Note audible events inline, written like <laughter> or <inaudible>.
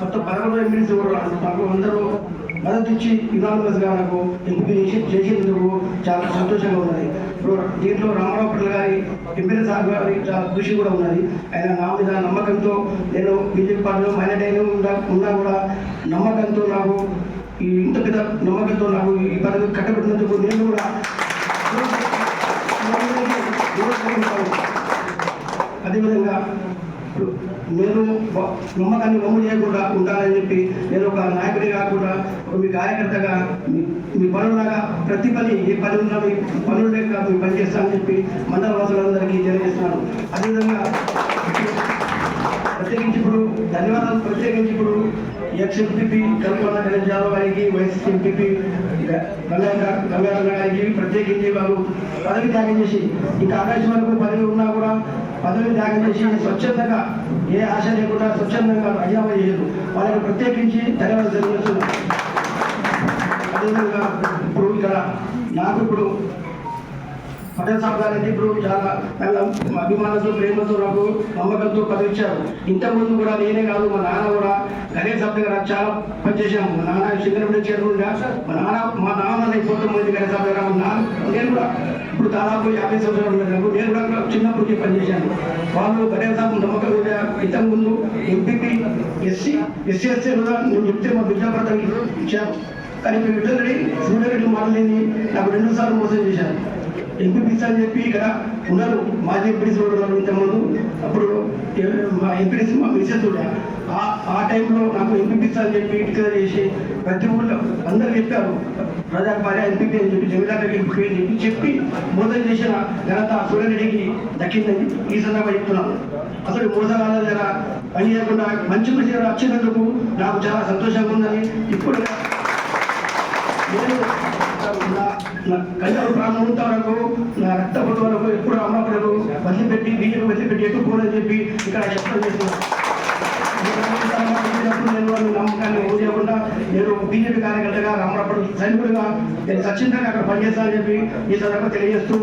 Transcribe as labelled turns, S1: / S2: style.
S1: మొత్తం పదకొండు ఎంపీసీ కూడా నాకు అందరూ మద్దతు ఇచ్చి యునానిమస్గా నాకు ఎంపీ చేసి చేసేందుకు చాలా సంతోషంగా ఉన్నది. దీంట్లో రామారావు పట్ల గారి ఎంపీల సార్ గారి చాలా కృషి కూడా ఉన్నది. ఆయన నా మీద నమ్మకంతో నేను బీజేపీ పార్టీలో మైనార్టీ అయినా ఉన్నా ఉన్నా కూడా నమ్మకంతో నాకు ఈ ఇంత పెద్ద నమ్మకంతో నాకు ఈ పదవి కట్టబెట్టినందుకు నేను కూడా <laughs> అదేవిధంగా నేను వ- నమ్మకాన్ని చేయకుండా ఉంటానని చెప్పి నేను ఒక నాయకుడి కాకుండా మీ కార్యకర్తగా మీ మీ పనులాగా ప్రతి పని ఏ పని ఉన్నా మీ పనులు లేక మీ పని చేస్తానని చెప్పి మండల వాసులందరికీ తెలియజేస్తున్నాను. అదేవిధంగా ప్రత్యేకించి ఇప్పుడు ధన్యవాదాలు ప్రత్యేకించి ఇప్పుడు ఎక్స్ ఎంపీపీ కల్పన గణేష్ యాదవ్ గారికి వైఎస్ ఎంపీపీ గంగాధర గారికి ప్రత్యేకించి వారు పదవి త్యాగం చేసి ఇంకా ఆకాశం వరకు పదవి ఉన్నా కూడా పదవి త్యాగం చేసి స్వచ్ఛందంగా ఏ ఆశ లేకుండా స్వచ్ఛందంగా రాజీనామా చేయదు వాళ్ళకి ప్రత్యేకించి ధన్యవాదాలు తెలియజేస్తున్నాను. అదేవిధంగా ఇప్పుడు ఇక్కడ నాకు ఇప్పుడు పటేల్ సంఘాలైతే ఇప్పుడు చాలా అభిమానులతో ప్రేమతో నాకు నమ్మకంతో పదవిచ్చారు ఇంతకుముందు కూడా నేనే కాదు మా నాన్న కూడా గణేష్ సభ దగ్గర చాలా పనిచేసాము మా నాన్న సింగరపల్లి చేరుకుంటా మా నాన్న మా నాన్న అయిపోతాం మంది గణేష్ సభ దగ్గర మా నేను కూడా ఇప్పుడు దాదాపు యాభై సంవత్సరాలు ఉన్నాయి నాకు. నేను కూడా చిన్నప్పటికి పనిచేశాను. వాళ్ళు గణేష్ సాబ్ నమ్మకం మీద ఇంతకుముందు ఎంపీపీ ఎస్సీ ఎస్సీ ఎస్సీ కూడా నేను చెప్తే మా బిడ్డాపడతానికి ఇచ్చాను కానీ మీ విఠలరెడ్డి సూర్యరెడ్డి మాటలేని నాకు రెండుసార్లు మోసం చేశాను ఎంపీ అని చెప్పి ఇక్కడ ఉన్నారు. మాజీ ఎంపీడీసీ ఉన్నారు ఇంతకుముందు. అప్పుడు మా ఎంపీడీసీ మా మిసెస్ ఉండే ఆ ఆ టైంలో నాకు ఎంపీ అని చెప్పి డిక్లేర్ చేసి ప్రతి ఊళ్ళో అందరూ చెప్పారు. ప్రజా భార్య ఎంపీ అని చెప్పి జమీదార్ ఎంపీ అని చెప్పి చెప్పి మోసం చేసిన ఘనత సూర్యరెడ్డికి దక్కిందని ఈ సందర్భంగా చెప్తున్నాను. అసలు మోసగాళ్ళ దగ్గర పని చేయకుండా మంచి మంచి వచ్చినందుకు నాకు చాలా సంతోషంగా ఉందని ఇప్పుడు నేను నా నా ప్రాణం ఉంత వరకు నా రక్త పొట్టు వరకు ఎప్పుడు అమ్మకూడదు. వదిలిపెట్టి బీజేపీ వదిలిపెట్టి ఎటు పోదని చెప్పి ఇక్కడ చెప్పడం చేస్తున్నాను నేను వాళ్ళ నమ్మకాన్ని ఊరియకుండా నేను బీజేపీ కార్యకర్తగా రామరాపడు సైనికుడిగా నేను సచిన్గా అక్కడ పనిచేస్తానని చెప్పి ఈ సందర్భంగా తెలియజేస్తూ